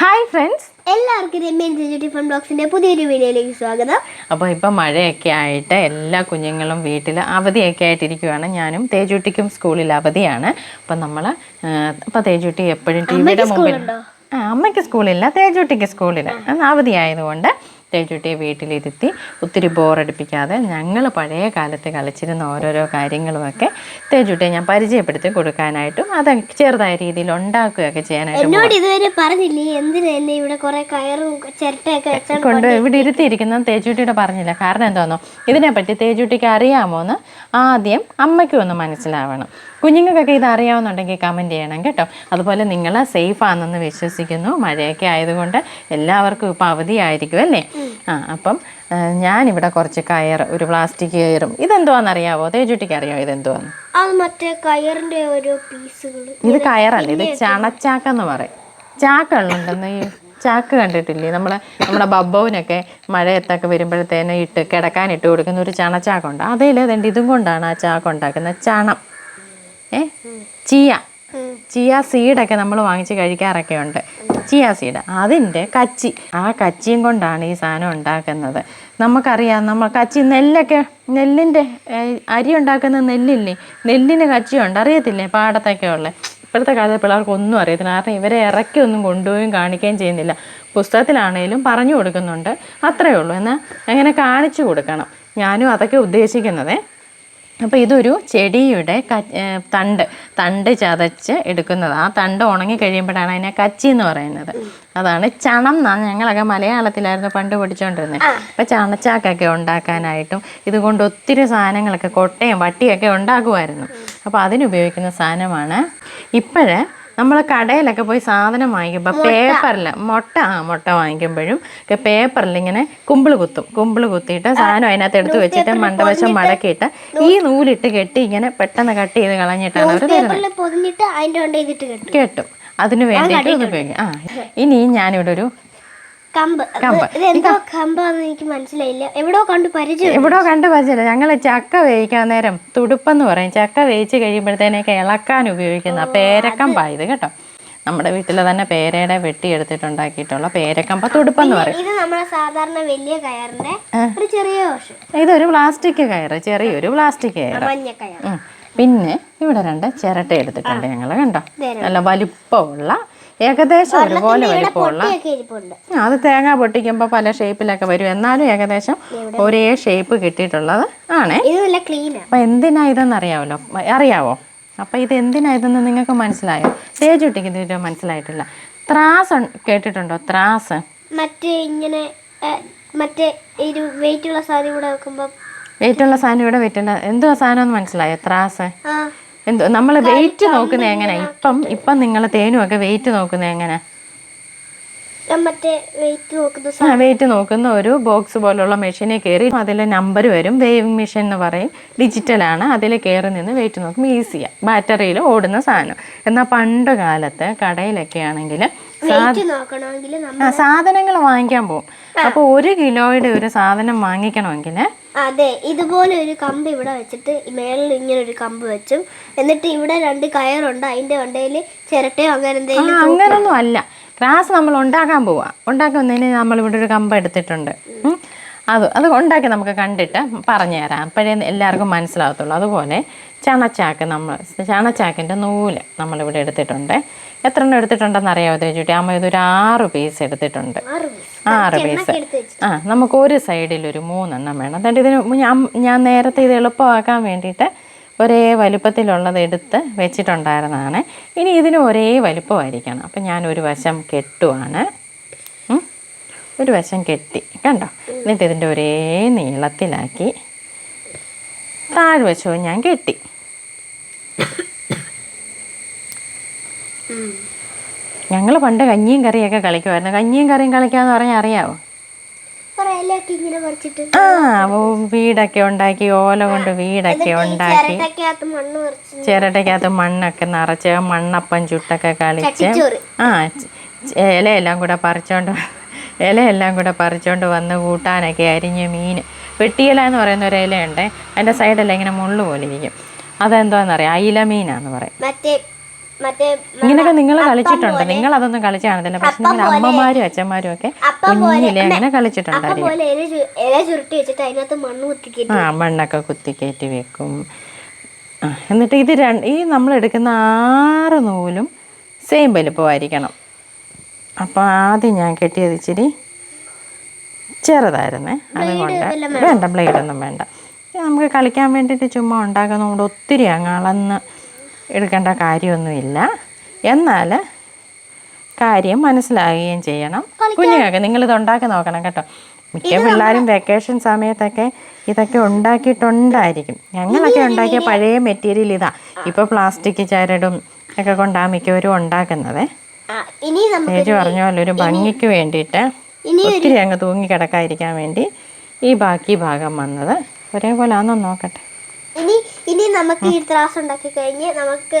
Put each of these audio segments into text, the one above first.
Hi friends എല്ലാവർക്കും രമ്യൻ ബ്ലോഗ്സിന്റെ പുതിയൊരു വീഡിയോയിലേക്ക് സ്വാഗതം. അപ്പോൾ ഇപ്പം മഴയൊക്കെ ആയിട്ട് എല്ലാ കുഞ്ഞുങ്ങളും വീട്ടിൽ അവധിയൊക്കെ ആയിട്ടിരിക്കുവാണ്. ഞാനും തേജുട്ടിക്കും സ്കൂളിൽ അവധിയാണ്. അപ്പം നമ്മൾ ഇപ്പം തേജുട്ടി എപ്പോഴും ടി വിയുടെ മുമ്പിൽ അമ്മയ്ക്ക് സ്കൂളില്ല തേജുട്ടിക്ക് സ്കൂളിൽ അവധി തേജുട്ടിയെ വീട്ടിലിരുത്തി ഒത്തിരി ബോറടിപ്പിക്കാതെ ഞങ്ങൾ പഴയ കാലത്ത് കളിച്ചിരുന്ന ഓരോരോ കാര്യങ്ങളുമൊക്കെ തേജുട്ടിയെ ഞാൻ പരിചയപ്പെടുത്തി കൊടുക്കാനായിട്ടും അത് ചെറുതായ രീതിയിൽ ഉണ്ടാക്കുകയൊക്കെ ചെയ്യാനായിട്ടും എന്നോട് ഇതുവരെ പറഞ്ഞില്ലേ? എന്തിനാ എന്നെ ഇവിടെ കുറെ കയറും ചിരട്ടയൊക്കെ കൊണ്ട് ഇവിടെ ഇരുത്തിയിരിക്കുന്ന തേജുട്ടിയുടെ പറഞ്ഞില്ല. കാരണം എന്താണെന്നോ ഇതിനെപ്പറ്റി തേജുട്ടിക്ക് അറിയാമോന്ന് ആദ്യം അമ്മയ്ക്കും ഒന്ന് മനസ്സിലാവണം. കുഞ്ഞുങ്ങൾക്കൊക്കെ ഇത് അറിയാവുന്നുണ്ടെങ്കിൽ കമന്റ് ചെയ്യണം കേട്ടോ. അതുപോലെ നിങ്ങൾ സേഫ് ആണെന്ന് വിശ്വസിക്കുന്നു. മഴയൊക്കെ ആയതുകൊണ്ട് എല്ലാവർക്കും ഇപ്പോൾ അവധിയായിരിക്കും അല്ലേ? ആ അപ്പം ഞാനിവിടെ കുറച്ച് കയർ ഒരു പ്ലാസ്റ്റിക് കയറും. ഇതെന്തുവാണെന്നറിയാവോ തേജുട്ടിക്ക് അറിയാമോ ഇതെന്തുവാന്ന്? മറ്റേ ഓരോ പീസുകൾ ഇത് കയറല്ല ഇത് ചണച്ചാക്കെന്ന് പറയും. ചാക്കുകളുണ്ടെന്ന് ഈ ചാക്ക് കണ്ടിട്ടില്ലേ? നമ്മൾ നമ്മുടെ ബബ്ബവിനൊക്കെ മഴയത്തൊക്കെ വരുമ്പോഴത്തേനെ ഇട്ട് കിടക്കാൻ ഇട്ട് കൊടുക്കുന്ന ഒരു ചണച്ചാക്കുണ്ട്. അതേലേ അതുണ്ട് ഇതും കൊണ്ടാണ് ആ ചാക്ക് ഉണ്ടാക്കുന്നത്. ചണം. ഏ? ചിയ. ചിയ സീഡൊക്കെ നമ്മൾ വാങ്ങിച്ച് കഴിക്കാറൊക്കെ ഉണ്ട് ചിയ സീഡ്. അതിന്റെ കച്ചി. ആ കച്ചിയും കൊണ്ടാണ് ഈ സാധനം ഉണ്ടാക്കുന്നത്. നമുക്കറിയാം നമ്മൾ കച്ചി നെല്ലൊക്കെ നെല്ലിന്റെ അരി ഉണ്ടാക്കുന്ന നെല്ലില്ലേ? നെല്ലിന് കച്ചിയുണ്ട്. അറിയത്തില്ലേ? പാടത്തൊക്കെ ഉള്ളത് ഇപ്പോഴത്തെ കാലത്ത് പിള്ളേർക്ക് ഒന്നും അറിയത്തില്ല. കാരണം ഇവരെ ഇറക്കി ഒന്നും കൊണ്ടുപോയും കാണിക്കുകയും ചെയ്യുന്നില്ല. പുസ്തകത്തിലാണേലും പറഞ്ഞു കൊടുക്കുന്നുണ്ട്. അത്രയേ ഉള്ളൂ. എന്നാൽ അങ്ങനെ കാണിച്ചു കൊടുക്കണം. ഞാനും അതൊക്കെ ഉദ്ദേശിക്കുന്നതേ. അപ്പോൾ ഇതൊരു ചെടിയുടെ ക തണ്ട് തണ്ട് ചതച്ച് എടുക്കുന്നത്. ആ തണ്ട് ഉണങ്ങി കഴിയുമ്പോഴാണ് അതിനെ കച്ചി എന്ന് പറയുന്നത്. അതാണ് ചണം എന്നാണ് ഞങ്ങളൊക്കെ മലയാളത്തിലായിരുന്നു പണ്ട് പഠിച്ചുകൊണ്ടിരുന്നത് അപ്പോൾ ചണച്ചാക്കൊക്കെ ഉണ്ടാക്കാനായിട്ടും ഇതുകൊണ്ട് ഒത്തിരി സാധനങ്ങളൊക്കെ കൊട്ടയും വട്ടിയൊക്കെ ഉണ്ടാക്കുമായിരുന്നു. അപ്പോൾ അതിനുപയോഗിക്കുന്ന സാധനമാണ് ഇപ്പോഴേ നമ്മൾ കടയിലൊക്കെ പോയി സാധനം വാങ്ങിക്കുമ്പോൾ പേപ്പറിൽ മുട്ട ആ മുട്ട വാങ്ങിക്കുമ്പോഴും ഒക്കെ പേപ്പറിൽ ഇങ്ങനെ കുമ്പിൾ കുത്തും. കുമ്പിൾ കുത്തിയിട്ട് സാധനം അതിനകത്ത് എടുത്ത് വെച്ചിട്ട് മണ്ടവശം മടക്കിയിട്ട് ഈ നൂലിട്ട് കെട്ടി ഇങ്ങനെ പെട്ടെന്ന് കട്ട് ചെയ്ത് കളഞ്ഞിട്ടാണ് അവർ തരുന്നത്. കെട്ടും. അതിന് വേണ്ടിയിട്ട് ഉപയോഗിക്കും. ആ ഇനി ഞാനിവിടെ ഒരു കമ്പ്. കമ്പാന്ന് എനിക്ക് മനസ്സിലായില്ല. എവിടോ കണ്ടു പരിചയം എവിടോ കണ്ടു പരിചയമില്ല. ഞങ്ങൾ ചക്ക വേവിക്കാൻ നേരം തുടുപ്പെന്ന് പറയും. ചക്ക വേവിച്ച് കഴിയുമ്പോഴത്തേനൊക്കെ ഇളക്കാൻ ഉപയോഗിക്കുന്ന പേരക്കമ്പാ ഇത് കേട്ടോ. നമ്മുടെ വീട്ടിൽ തന്നെ പേരയുടെ വെട്ടിയെടുത്തിട്ടുണ്ടാക്കിയിട്ടുള്ള പേരക്കമ്പ തുടുപ്പെന്ന് പറയും. ഇത് സാധാരണ വലിയ കയറിന്റെ ഒരു ചെറിയ ഇതൊരു പ്ലാസ്റ്റിക് കയറ് ചെറിയൊരു പ്ലാസ്റ്റിക് കയറ്. പിന്നെ ഇവിടെ രണ്ട് ചിരട്ട എടുത്തിട്ടുണ്ട് ഞങ്ങൾ കണ്ടോ? നല്ല വലിപ്പമുള്ള ഏകദേശം ഒരുപോലെ വലിപ്പമുള്ള അത് തേങ്ങ പൊട്ടിക്കുമ്പോൾ പല ഷേപ്പിലൊക്കെ വരും. എന്നാലും ഏകദേശം ഒരേ ഷേപ്പ് കിട്ടിയിട്ടുള്ളത് ആണേ. അപ്പം എന്തിനാ ഇതെന്ന് അറിയാമല്ലോ അറിയാവോ? അപ്പോൾ ഇത് എന്തിനാ ഇതെന്ന് നിങ്ങൾക്ക് മനസ്സിലായോ? തേജുട്ടിക്ക് ഇത് മനസ്സിലായിട്ടില്ല. ത്രാസ് കേട്ടിട്ടുണ്ടോ? ത്രാസ്. മറ്റേ ഇങ്ങനെ മറ്റേ ഒരു വെയിറ്റ് ഉള്ള സാധനം ഇവിടെ വെക്കുമ്പോ വെയിറ്റുള്ള സാധനം ഇവിടെ വെയിറ്റുള്ള എന്തുവാ സാധനം എന്ന് മനസ്സിലായോ? ത്രാസ്. എന്തോ നമ്മൾ വെയിറ്റ് നോക്കുന്നത് എങ്ങനെ? ഇപ്പം ഇപ്പം നിങ്ങൾ തേനുമൊക്കെ വെയിറ്റ് നോക്കുന്നത് എങ്ങനെ? ആ, വെയിറ്റ് നോക്കുന്ന ഒരു ബോക്സ് പോലുള്ള മെഷീനിൽ കയറി അതിൽ നമ്പർ വരും വേവിങ് മെഷീൻ എന്ന് പറയും. ഡിജിറ്റലാണ് അതിൽ കയറി നിന്ന് വെയിറ്റ് നോക്കുമ്പോൾ ഈസിയാണ് ബാറ്ററിയിൽ ഓടുന്ന സാധനം. എന്നാൽ പണ്ട് കാലത്ത് കടയിലൊക്കെ ആണെങ്കിൽ ആ സാധനങ്ങൾ വാങ്ങിക്കാൻ പോകും അപ്പോൾ ഒരു കിലോയുടെ ഒരു സാധനം വാങ്ങിക്കണമെങ്കിൽ അതെ ഇതുപോലെ ഒരു കമ്പ് ഇവിടെ വെച്ചിട്ട് മേളിൽ ഇങ്ങനെ ഒരു കമ്പ് വെച്ചു എന്നിട്ട് ഇവിടെ രണ്ട് കയറുണ്ട് അതിന്റെ വണ്ടയിൽ ചിരട്ടയോ അങ്ങനെ എന്തെങ്കിലും അങ്ങനൊന്നും അല്ല. ഗ്രാസ് നമ്മൾ ഉണ്ടാക്കാൻ പോവാ. ഉണ്ടാക്കുന്നതിന് നമ്മൾ ഇവിടെ ഒരു കമ്പ് എടുത്തിട്ടുണ്ട്. അത് അത് ഉണ്ടാക്കി നമുക്ക് കണ്ടിട്ട് പറഞ്ഞു തരാം അപ്പോഴേ എല്ലാവർക്കും മനസ്സിലാകത്തുള്ളൂ. അതുപോലെ ചണച്ചാക്ക് നമ്മൾ ചണച്ചാക്കിന്റെ നൂൽ നമ്മളിവിടെ എടുത്തിട്ടുണ്ട്. എത്ര എണ്ണം എടുത്തിട്ടുണ്ടെന്ന് അറിയാമോ ചോദിച്ചിട്ട് അമ്മ ഇതൊരു ആറ് പീസ് എടുത്തിട്ടുണ്ട്. ആറ്. പീസ് ആ നമുക്ക് ഒരു സൈഡിൽ ഒരു മൂന്നെണ്ണം വേണം. എന്നിട്ട് ഇതിന് ഞാൻ ഞാൻ നേരത്തെ ഇത് എളുപ്പമാക്കാൻ വേണ്ടിയിട്ട് ഒരേ വലുപ്പത്തിലുള്ളത് എടുത്ത് വെച്ചിട്ടുണ്ടായിരുന്നതാണ്. ഇനി ഇതിന് ഒരേ വലുപ്പമായിരിക്കണം. അപ്പം ഞാൻ ഒരു വശം കെട്ടുവാണ്. ഒരു വശം കെട്ടി. കണ്ടോ? എന്നിട്ട് ഇതിന്റെ ഒരേ നീളത്തിലാക്കി താഴ്വശവും ഞാൻ കെട്ടി. ഞങ്ങൾ പണ്ട് കഞ്ഞിയും കറിയൊക്കെ കളിക്കുമായിരുന്നു കഞ്ഞിയും കറിയും കളിക്കാന്ന് പറഞ്ഞാൽ അറിയാവോ? ആ വീടൊക്കെ ഉണ്ടാക്കി ഓല കൊണ്ട് വീടൊക്കെ ഉണ്ടാക്കി. ചിരട്ടക്കകത്ത് ചിരട്ടയ്ക്കകത്ത് മണ്ണൊക്കെ നിറച്ച് മണ്ണപ്പം ചുട്ടൊക്കെ കളിച്ച് ആ ഇലയെല്ലാം കൂടെ പറിച്ചോണ്ട് ഇലയെല്ലാം കൂടെ പറിച്ചുകൊണ്ട് വന്ന് കൂട്ടാനൊക്കെ അരിഞ്ഞ് മീൻ. വെട്ടിയില എന്ന് പറയുന്ന ഒരു ഇലയുണ്ട് അതിന്റെ സൈഡെല്ലാം ഇങ്ങനെ മുള്ളു പോലെ ഇരിക്കും. അതെന്തോന്നറിയാം അയില മീനാന്ന് പറയും. ഇങ്ങനെയൊക്കെ നിങ്ങൾ കളിച്ചിട്ടുണ്ട്? നിങ്ങൾ അതൊന്നും കളിച്ചു കാണത്തില്ല. പക്ഷെ നിങ്ങളുടെ അമ്മമാരും അച്ഛന്മാരും ഒക്കെ കുഞ്ഞിലെ അങ്ങനെ കളിച്ചിട്ടുണ്ട് ആ മണ്ണൊക്കെ കുത്തിക്കയറ്റി വെക്കും. എന്നിട്ട് ഇത് രണ്ട് ഈ നമ്മൾ എടുക്കുന്ന ആറ് നൂലും സെയിം വലുപ്പമായിരിക്കണം. അപ്പോൾ ആദ്യം ഞാൻ കെട്ടിയത് ഇച്ചിരി ചെറുതായിരുന്നേ അതുകൊണ്ട് വേണ്ട ബ്ലേഡൊന്നും വേണ്ട. നമുക്ക് കളിക്കാൻ വേണ്ടിയിട്ട് ചുമ്മാ ഉണ്ടാക്കുന്നതുകൊണ്ട് ഒത്തിരി അങ്ങ് അളന്ന് എടുക്കേണ്ട കാര്യമൊന്നുമില്ല. എന്നാൽ കാര്യം മനസ്സിലാകുകയും ചെയ്യണം. കുഞ്ഞുങ്ങൾക്ക് നിങ്ങളിത് ഉണ്ടാക്കി നോക്കണം കേട്ടോ. മിക്ക പിള്ളേരും വെക്കേഷൻ സമയത്തൊക്കെ ഇതൊക്കെ ഉണ്ടാക്കിയിട്ടുണ്ടായിരിക്കും. ഞങ്ങളൊക്കെ ഉണ്ടാക്കിയ പഴയ മെറ്റീരിയൽ ഇതാ. ഇപ്പോൾ പ്ലാസ്റ്റിക് ചരടും ഒക്കെ കൊണ്ടാണ് മിക്കവരും ഉണ്ടാക്കുന്നത്. ചേച്ചി പറഞ്ഞ പോലെ ഒരു ഭംഗിക്ക് വേണ്ടിയിട്ട് ഒത്തിരി അങ്ങ് തൂങ്ങി കിടക്കാതിരിക്കാൻ വേണ്ടി ഈ ബാക്കി ഭാഗം വന്നത്. ഒരേപോലെ ആണെന്നോ നോക്കട്ടെ. ഇനി ഇനി നമുക്ക് ഈ ത്രാസ് ഉണ്ടാക്കി കഴിഞ്ഞ് നമുക്ക്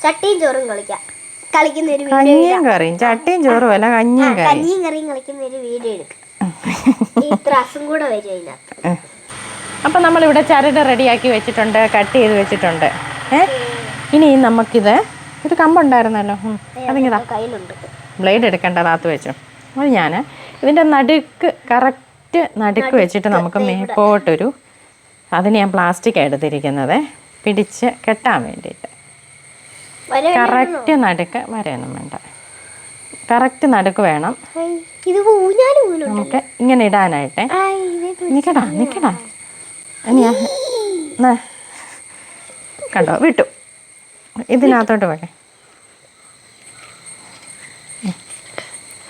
ചട്ടിയും ചോറും കളിക്കാം. കളിക്കുന്ന ഒരു കഞ്ഞിയും കറിയും ചട്ടിയും ചോറും അല്ല കഞ്ഞിയും കഞ്ഞിയും കറിയും കളിക്കുന്ന ഒരു വീഡിയോ എടുക്കാം. ഈ ത്രാസും കൂടെ വരും അതിനകത്ത്. അപ്പം നമ്മളിവിടെ ചരട് റെഡിയാക്കി വെച്ചിട്ടുണ്ട് കട്ട് ചെയ്ത് വെച്ചിട്ടുണ്ട്. ഏ? ഇനി നമുക്കിത് ഒരു കമ്പുണ്ടായിരുന്നല്ലോ. അതിങ്ങനെ അതിങ്ങിതാ ബ്ലേഡ് എടുക്കേണ്ട താത്ത് വെച്ചു. അത് ഞാൻ ഇതിന്റെ നടുക്ക് കറക്റ്റ് നടുക്ക് വെച്ചിട്ട് നമുക്ക് മേപ്പോട്ടൊരു അതിന് ഞാൻ പ്ലാസ്റ്റിക് എടുത്തിരിക്കുന്നത് പിടിച്ച് കെട്ടാൻ വേണ്ടിയിട്ട്. കറക്റ്റ് നടുക്ക് വരെയൊന്നും വേണ്ട. കറക്റ്റ് നടുക്ക് വേണം. നമുക്ക് ഇങ്ങനെ ഇടാനായിട്ടെ. നിൽക്കടാ നിൽക്കടാ നിക്കടാ കണ്ടോ വിട്ടു. ഇതിനകത്തോട്ട് പോകെ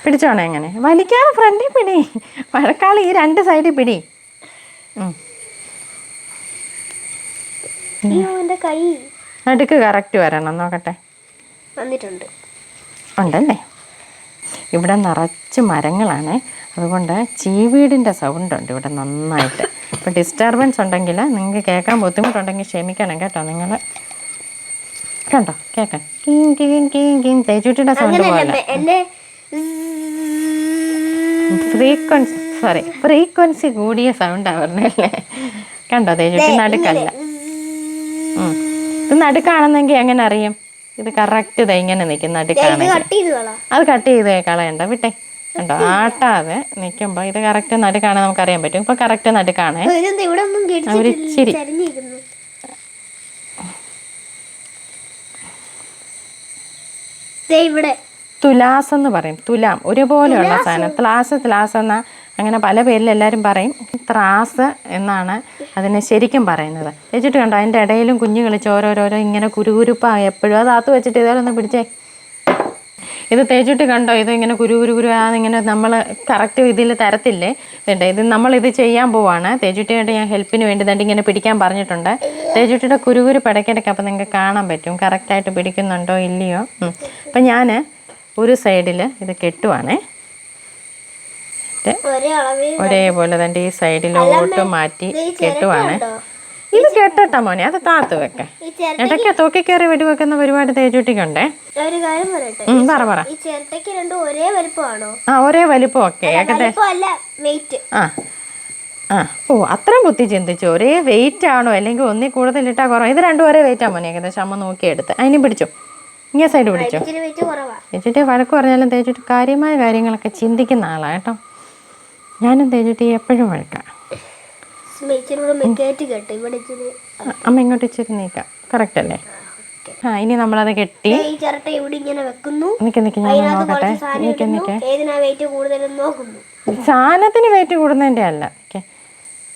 പിടിച്ചോണേ എങ്ങനെ? വലിക്കാതെ ഫ്രണ്ടിൽ പിടി. മഴക്കാലം ഈ രണ്ട് സൈഡിൽ പിടി. നടുക്ക് കറക്റ്റ് വരണം നോക്കട്ടെ. വന്നിട്ടുണ്ട്. ഉണ്ടല്ലേ? ഇവിടെ നിറച്ച് മരങ്ങളാണ്. അതുകൊണ്ട് ചീവീടിന്റെ സൗണ്ട് ഉണ്ട് ഇവിടെ നന്നായിട്ട്. ഇപ്പോൾ ഡിസ്റ്റർബൻസ് ഉണ്ടെങ്കിൽ നിങ്ങൾക്ക് കേൾക്കാൻ ബുദ്ധിമുട്ടുണ്ടെങ്കിൽ ക്ഷമിക്കണം കേട്ടോ നിങ്ങൾ കണ്ടോ? കേക്കാം. King king king king. തേച്ചുട്ടിയുടെ sound പോലെ. ഫ്രീക്വൻസി സോറി ഫ്രീക്വൻസി കൂടിയ സൗണ്ടാണ് പറഞ്ഞല്ലേ കണ്ടോ? തേച്ചുട്ടി നടുക്കല്ല. ഇത് നടുക്കാണെന്നെങ്കിൽ എങ്ങനെ അറിയും? ഇത് കറക്റ്റ് ഇത് ഇങ്ങനെ നിൽക്കും നടുക്കാണെങ്കിൽ നടുക്കാണ് കട്ട് അത് കട്ട് ചെയ്ത് കളയണ്ട. വിട്ടെ. കണ്ടോ? ആട്ടാതെ നിൽക്കുമ്പോൾ ഇത് കറക്റ്റ് നടുക്കാണ് നമുക്കറിയാൻ പറ്റും. ഇപ്പൊ കറക്റ്റ് നടുക്കാണ്. അവരിച്ചിരി ഇവിടെ. തുലാസ് എന്ന് പറയും. തുലാം. ഒരുപോലെയുള്ള സാധനം. ത്ലാസ് ത്ലാസ് എന്ന അങ്ങനെ പല പേരിൽ എല്ലാവരും പറയും. ത്രാസ് എന്നാണ് അതിനെ ശരിക്കും പറയുന്നത്. വെച്ചിട്ട് കണ്ടോ? അതിന്റെ ഇടയിലും കുഞ്ഞു കളിച്ച് ഓരോരോരോ ഇങ്ങനെ കുരുകുരുപ്പാ എപ്പോഴും. അത് അകത്ത് വെച്ചിട്ട് ഇതേലൊന്ന് പിടിച്ചേ. ഇത് തേച്ചിട്ട് കണ്ടോ? ഇത് ഇങ്ങനെ കുരു കുരു കുരു ഇങ്ങനെ നമ്മൾ കറക്റ്റ് ഇതിൽ തരത്തില്ലേ? ഇതുണ്ട് ഇത് നമ്മൾ ഇത് ചെയ്യാൻ പോവാണ്. തേച്ചുട്ടിയായിട്ട് ഞാൻ ഹെൽപ്പിന് വേണ്ടി തന്നെ ഇങ്ങനെ പിടിക്കാൻ പറഞ്ഞിട്ടുണ്ട്. തേച്ചുട്ടിയുടെ കുരുകുരു പിടയ്ക്കിടയ്ക്ക് അപ്പം നിങ്ങൾക്ക് കാണാൻ പറ്റും. കറക്റ്റായിട്ട് പിടിക്കുന്നുണ്ടോ ഇല്ലയോ. അപ്പം ഞാൻ ഒരു സൈഡിൽ ഇത് കെട്ടുവാണേ. ഒരേപോലെ തന്നെ ഈ സൈഡിലോട്ട് മാറ്റി കെട്ടുവാണ്? ഇത് കെട്ടട്ട മോനെ അത് താത്ത് വെക്കെ. ഇടയ്ക്ക് തൂക്കി കയറി വെടിവെക്കുന്ന പരിപാടി തേച്ചുട്ടിക്കുണ്ടേ ഒരു കാര്യം പറയട്ടെ? പറ പറ. ഈ ചിരട്ടയ്ക്ക് രണ്ടും ഒരേ വലിപ്പമാണോ? ആ ഒരേ വലിപ്പം ഒക്കെ വെയിറ്റ് ആ ആ. ഓ അത്രയും ബുദ്ധി ചിന്തിച്ചു. ഒരേ വെയിറ്റ് ആണോ? അല്ലെങ്കിൽ ഒന്നി കൂടുതൽ ഇട്ടാ കുറവ്? ഇത് രണ്ടും ഒരേ വെയിറ്റ് മോനെ ഏകദേശം അമ്മ നോക്കിയെടുത്ത്. അതിന് പിടിച്ചു. ഇങ്ങനെ സൈഡ് പിടിച്ചു. തേച്ചിട്ട് വഴക്ക് പറഞ്ഞാലും തേച്ചിട്ട് കാര്യമായ കാര്യങ്ങളൊക്കെ ചിന്തിക്കുന്ന ആളാണ് കേട്ടോ. ഞാനും തേച്ചിട്ട് എപ്പോഴും വഴക്കാം ഇച്ചിരി കൂടെ മെക്കേറ്റ് കെട്ട് ഇവിടെ ഇച്ചിരി അമ്മ ഇങ്ങോട്ട് ഇച്ചിരി നീക്കാം. കറക്റ്റ് അല്ലേ? ആ ഇനി നമ്മളത് കെട്ടി ഈ ചിരട്ട ഇവിടെ ഇങ്ങനെ വെക്കുന്നു. നിക്ക് നിക്ക് ഞാൻ നോക്കട്ടെ. നിക്ക് നിക്ക്. ഏതിനാ വെയിറ്റ് കൂടുതലും നോക്കുന്നു. സാധനത്തിന് വെയിറ്റ് കൂടുന്നതിന്റെ അല്ല. ഓക്കെ.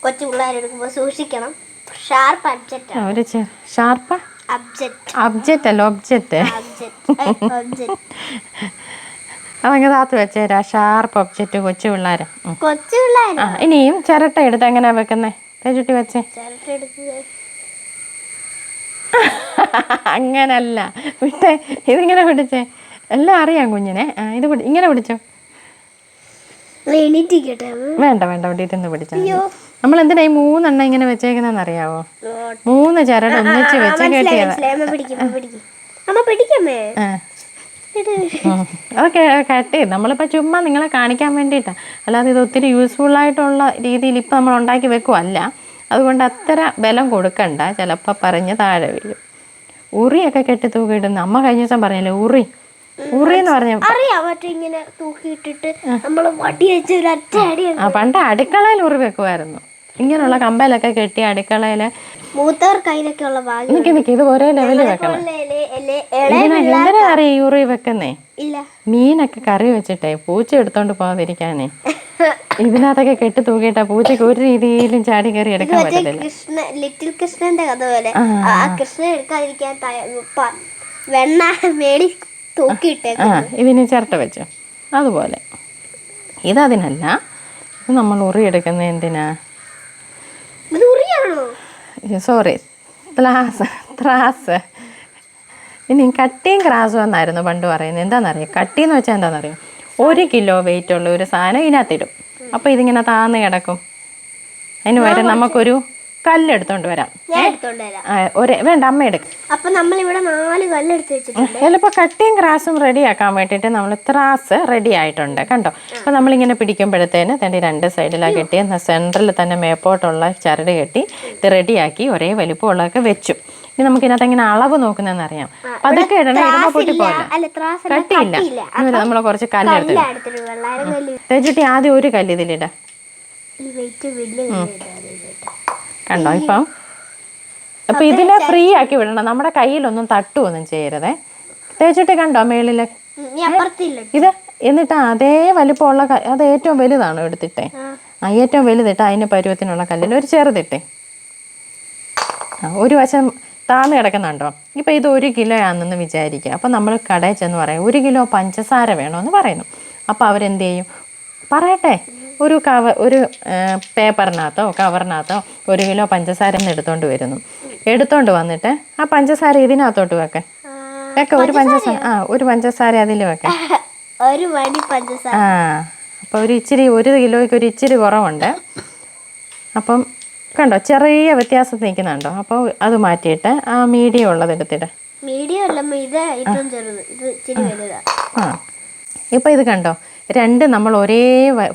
കൊച്ചു പിള്ളേരെടുക്കുമ്പോൾ സൂക്ഷിക്കണം. ഷാർപ്പ് അബ്ജക്റ്റ് ഒരു ഷാർപ്പ അബ്ജക്റ്റ് അബ്ജക്റ്റ് അല്ല ഒബ്ജക്റ്റ് ഒബ്ജക്റ്റ് അതങ്ങ് താത്ത് വെച്ചേരാ ഷാർപ്പ് ഒബ്ജക്റ്റ് കൊച്ചു പിള്ളേരെ. കൊച്ചു ആ ഇനിയും ചിരട്ട എടുത്ത് എങ്ങനെയാ വെക്കുന്നേ? തേച്ചുട്ടി വെച്ചേ. അങ്ങനല്ല. വിട്ടേ ഇതിങ്ങനെ പിടിച്ചേ. എല്ലാം അറിയാം കുഞ്ഞിനെ. ഇത് ഇങ്ങനെ പിടിച്ചോ? വേണ്ട വേണ്ട ഇവിടെ പിടിച്ചു പിടിച്ചാൽ നമ്മൾ എന്തിനാ ഈ മൂന്നെണ്ണം ഇങ്ങനെ വെച്ചേക്കുന്നതെന്ന് അറിയാവോ മൂന്ന് ചരട് ഒന്നിച്ച് വെച്ച് കെട്ടിയതാ. അതൊക്കെ കട്ട് ചെയ്ത് നമ്മളിപ്പോൾ ചുമ്മാ നിങ്ങളെ കാണിക്കാൻ വേണ്ടിയിട്ടാണ് അല്ലാതെ ഇത് ഒത്തിരി യൂസ്ഫുൾ ആയിട്ടുള്ള രീതിയിൽ ഇപ്പോൾ നമ്മൾ ഉണ്ടാക്കി വെക്കുമല്ല അതുകൊണ്ട് അത്ര ബലം കൊടുക്കണ്ട. ചിലപ്പോൾ പറഞ്ഞ് താഴെ വീഴും. ഉറിയൊക്കെ കെട്ടി തൂക്കിയിടുന്ന അമ്മ കഴിഞ്ഞ ദിവസം പറഞ്ഞില്ലേ ഉറി. ഉറി എന്ന് പറഞ്ഞ അറിയാം മറ്റേ ഇങ്ങനെ തൂക്കിയിട്ടിട്ട് നമ്മൾ വടി വെച്ച് ആ പണ്ട് അടുക്കളയിൽ ഉറി വെക്കുമായിരുന്നു ഇങ്ങനെയുള്ള കമ്പലൊക്കെ കെട്ടി അടുക്കളയിൽ മൂത്തവർ ഭാഗ്യം നിക്ക് നിക്ക് ഇത് ഒരേ ലെവലിൽ വെക്കണം. എന്തിനാ അറിയാം യൂറി വെക്കുന്നേ? മീനൊക്കെ കറി വെച്ചിട്ടേ പൂച്ച എടുത്തോണ്ട് പോവാതിരിക്കാനേ. ഇതിനകത്തൊക്കെ കെട്ടി തൂക്കിയിട്ടാ പൂച്ചക്ക് ഒരു രീതിയിലും ചാടി കയറി എടുക്കാൻ പറ്റില്ല പറ്റത്തില്ല. കൃഷ്ണ ലിറ്റിൽ കൃഷ്ണന്റെ കഥ പോലെ. ആ. കൃഷ്ണൻ എടുക്കാതിരിക്കാൻ വെണ്ണ മേടി ഇതിന് ചിരട്ട വെച്ചു. അതുപോലെ. ഇതതിനല്ല ഇത് നമ്മൾ ഉറി എടുക്കുന്നത് എന്തിനാ? സോറി ത്രാസ് ത്രാസ്. ഇനി കട്ടിയും ക്രാസും എന്നായിരുന്നു പണ്ട് പറയുന്നത്. എന്താണെന്നറിയാം കട്ടി എന്ന് വെച്ചാൽ എന്താണെന്നറിയാം ഒരു കിലോ വെയിറ്റ് ഉള്ള ഒരു സാധനം ഇതിനകത്തിടും അപ്പോൾ ഇതിങ്ങനെ താന്ന് കിടക്കും. അതിന് വരെ നമുക്കൊരു കല്ലെടുത്തോണ്ട് വരാം. ഒരേ വേണ്ട അമ്മ എടുക്കും. അപ്പൊ നമ്മൾ ഇവിടെ നാല് കല്ലെടുത്ത് വെച്ചിട്ടുണ്ട് ചിലപ്പോൾ കട്ടിയും ക്രാസും റെഡിയാക്കാൻ വേണ്ടിയിട്ട് നമ്മൾ ത്രാസ് റെഡി ആയിട്ടുണ്ട്. കണ്ടോ? അപ്പോൾ നമ്മളിങ്ങനെ പിടിക്കുമ്പോഴത്തേന് തന്റെ രണ്ട് സൈഡിലാ കെട്ടി സെന്ററിൽ തന്നെ മേപ്പോട്ടുള്ള ചരട് കെട്ടി ഇത് റെഡിയാക്കി ഒരേ വലിപ്പമുള്ളതൊക്കെ വെച്ചു. ഇനി നമുക്ക് ഇതിനകത്ത് എങ്ങനെ അളവ് നോക്കുന്നതെന്ന് അറിയാം പതുക്കെ ഇടണം ഇടുമ്പോ ത്രാസ് കട്ടിയില്ല. നമ്മൾ കുറച്ച് കല്ലെടുത്ത് തേച്ചിട്ട് ആദ്യം ഒരു കല്ല് ഇതിലിടാം ഈ വെയിറ്റ് വലിയ കല്ല് കണ്ടോ ഇപ്പം? അപ്പൊ ഇതിനെ ഫ്രീ ആക്കി വിടണം. നമ്മുടെ കയ്യിലൊന്നും തട്ടുമൊന്നും ചെയ്യരുതേ. തേച്ചിട്ട് കണ്ടോ മേളിൽ? ഇത് എന്നിട്ട് അതേ വലിപ്പമുള്ള അത് ഏറ്റവും വലുതാണ് എടുത്തിട്ടേ. ആ. ഏറ്റവും വലുതിട്ട് അതിന് പരുവത്തിനുള്ള കല്ലിൽ ഒരു ചെറുതിട്ടേ. ഒരു വശം താന്ന് കിടക്കുന്നുണ്ടോ ഇപ്പം ഇത് ഒരു കിലോ ആണെന്ന് വിചാരിക്കുക. അപ്പൊ നമ്മൾ കടയിൽ ചെന്ന് പറയും ഒരു കിലോ പഞ്ചസാര വേണമെന്ന് പറയുന്നു. അപ്പൊ അവരെന്ത് ചെയ്യും? പറയട്ടെ. ഒരു കവ ഒരു പേപ്പറിനകത്തോ കവറിനകത്തോ ഒരു കിലോ പഞ്ചസാര എന്ന് എടുത്തോണ്ട് വരുന്നു. എടുത്തോണ്ട് വന്നിട്ട് ആ പഞ്ചസാര ഇതിനകത്തോട്ട് വെക്കാൻ വെക്കാം ഒരു പഞ്ചസാര ആ ഒരു പഞ്ചസാര അതിൽ വെക്കാം. ഒരു മണി പഞ്ചസാര. ആ അപ്പോൾ ഒരു ഇച്ചിരി ഒരു കിലോയ്ക്ക് ഒരു ഇച്ചിരി കുറവുണ്ട്. അപ്പം കണ്ടോ ചെറിയ വ്യത്യാസം നിൽക്കുന്നുണ്ടോ? അപ്പോൾ അത് മാറ്റിയിട്ട് ആ മീഡിയം ഉള്ളത് എടുത്തിട്ട് മീഡിയം അല്ല അമ്മ, ഇത് ഏറ്റവും ചെറുത്. ഇത് ഇച്ചിരി വലുതാ. ആ. ഇപ്പോൾ ഇത് കണ്ടോ രണ്ട് നമ്മൾ ഒരേ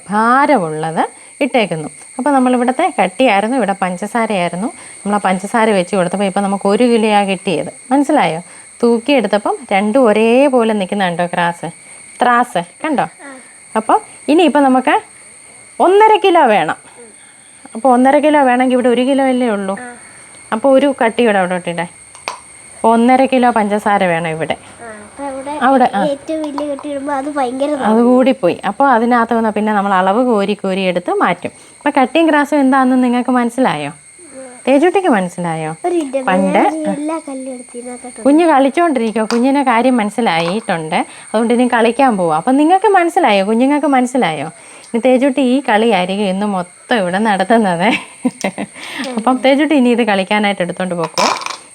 ഭാരമുള്ളത് ഇട്ടേക്കുന്നു. അപ്പോൾ നമ്മളിവിടുത്തെ കട്ടിയായിരുന്നു ഇവിടെ പഞ്ചസാരയായിരുന്നു. നമ്മൾ ആ പഞ്ചസാര വെച്ച് കൊടുത്തപ്പോൾ ഇപ്പോൾ നമുക്ക് ഒരു കിലോയാണ് കിട്ടിയത്. മനസ്സിലായോ? തൂക്കിയെടുത്തപ്പം രണ്ടും ഒരേപോലെ നിൽക്കുന്നുണ്ടോ ക്രാസ്? ത്രാസ് കണ്ടോ? അപ്പോൾ ഇനിയിപ്പോൾ നമുക്ക് ഒന്നര കിലോ വേണം. അപ്പോൾ ഒന്നര കിലോ വേണമെങ്കിൽ ഇവിടെ ഒരു കിലോ അല്ലേ ഉള്ളൂ? അപ്പോൾ ഒരു കട്ടി ഇവിടെ അവിടെ ഇട്ടിട്ടെ ഒന്നര കിലോ പഞ്ചസാര വേണം ഇവിടെ. അവിടെ അത് കൂടിപ്പോയി. അപ്പോൾ അതിനകത്ത് വന്ന പിന്നെ നമ്മൾ അളവ് കോരി കോരി എടുത്ത് മാറ്റും. അപ്പോൾ കട്ടിയും ഗ്രാസും എന്താണെന്ന് നിങ്ങൾക്ക് മനസ്സിലായോ? തേജുട്ടിക്ക് മനസ്സിലായോ? പണ്ട് കുഞ്ഞ് കളിച്ചോണ്ടിരിക്കോ കുഞ്ഞിന് കാര്യം മനസ്സിലായിട്ടുണ്ട്. അതുകൊണ്ട് ഇനി കളിക്കാൻ പോവാം. അപ്പം നിങ്ങൾക്ക് മനസ്സിലായോ? കുഞ്ഞുങ്ങൾക്ക് മനസ്സിലായോ? ഇനി തേജുട്ടി ഈ കളിയായിരിക്കും ഇന്ന് മൊത്തം ഇവിടെ നടത്തുന്നത്. അപ്പം തേജുട്ടി ഇനി ഇത് കളിക്കാനായിട്ട് എടുത്തോണ്ട് പോക്കോ.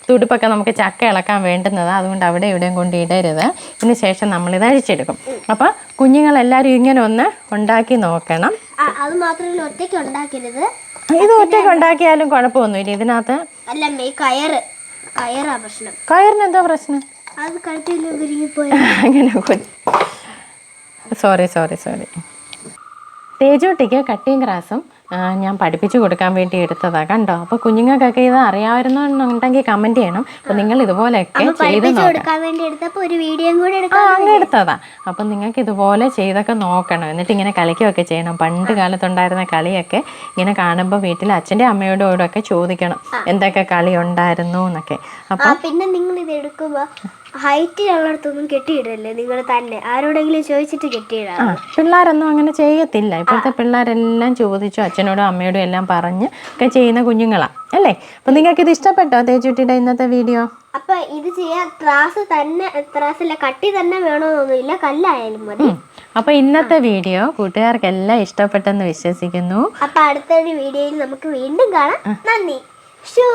തുടുപ്പൊക്കെ നമുക്ക് ചക്ക ഇളക്കാൻ വേണ്ടുന്നത് അതുകൊണ്ട് അവിടെ ഇവിടെയും കൊണ്ട് ഇടരുത്. ഇതിന് ശേഷം നമ്മളിത് അഴിച്ചെടുക്കും അപ്പോൾ കുഞ്ഞുങ്ങളെല്ലാവരും ഇങ്ങനെ ഒന്ന് ഉണ്ടാക്കി നോക്കണം. അത് മാത്രമല്ല ഒറ്റയ്ക്ക് ഉണ്ടാക്കരുത്. ഇത് ഒറ്റയ്ക്ക് ഉണ്ടാക്കിയാലും കുഴപ്പമൊന്നുമില്ല ഇതിനകത്ത് അല്ല കയറ്. കയറാ പ്രശ്നം. കയറിന് എന്താ പ്രശ്നം? അത് അങ്ങനെ സോറി സോറി സോറി തേജോട്ടിക്ക് കട്ടിയും ഗ്രാസും ആ, ഞാൻ പഠിപ്പിച്ചു കൊടുക്കാൻ വേണ്ടി എടുത്തതാണ് കണ്ടോ? അപ്പോൾ കുഞ്ഞുങ്ങൾക്കൊക്കെ ഇത് അറിയാവുന്നുണ്ടെങ്കിൽ കമന്റ് ചെയ്യണം. അപ്പോൾ നിങ്ങൾ ഇതുപോലെയൊക്കെ ചെയ്ത് എടുത്തതാ. അപ്പം നിങ്ങൾക്ക് ഇതുപോലെ ചെയ്തൊക്കെ നോക്കണം. എന്നിട്ട് ഇങ്ങനെ കളിക്കുകയൊക്കെ ചെയ്യണം. പണ്ട് കാലത്തുണ്ടായിരുന്ന കളിയൊക്കെ ഇങ്ങനെ കാണുമ്പോൾ വീട്ടിൽ അച്ഛന്റെ അമ്മയോടോടൊക്കെ ചോദിക്കണം എന്തൊക്കെ കളി ഉണ്ടായിരുന്നു എന്നൊക്കെ. അപ്പം പിന്നെ നിങ്ങൾ ഇത് എടുക്കുമ്പോ ഹൈറ്റിലുള്ളിടത്തൊന്നും കെട്ടിയിടല്ലേ നിങ്ങൾ തന്നെ? ആരോടെങ്കിലും ചോദിച്ചിട്ട് കെട്ടിയിടാം പിള്ളേരൊന്നും അങ്ങനെ ചെയ്യത്തില്ല. ഇപ്പോഴത്തെ പിള്ളേരെല്ലാം ചോദിച്ചു അച്ഛനോടും അമ്മയോടും എല്ലാം പറഞ്ഞ് ഒക്കെ ചെയ്യുന്ന കുഞ്ഞുങ്ങളാണ് അല്ലേ? അപ്പം നിങ്ങൾക്ക് ഇത് ഇഷ്ടപ്പെട്ടോ തേച്ചുട്ടിയുടെ ഇന്നത്തെ വീഡിയോ? അപ്പൊ ഇത് ചെയ്യാൻ ത്രാസ് തന്നെ ത്രാസില്ല കട്ടി തന്നെ വേണമെന്നൊന്നുമില്ല കല്ലായാലും മതി. അപ്പൊ ഇന്നത്തെ വീഡിയോ കൂട്ടുകാർക്ക് എല്ലാം ഇഷ്ടപ്പെട്ടെന്ന് വിശ്വസിക്കുന്നു. അപ്പൊ അടുത്തൊരു വീഡിയോയിൽ നമുക്ക് വീണ്ടും കാണാം. നന്ദി. ഷൂ.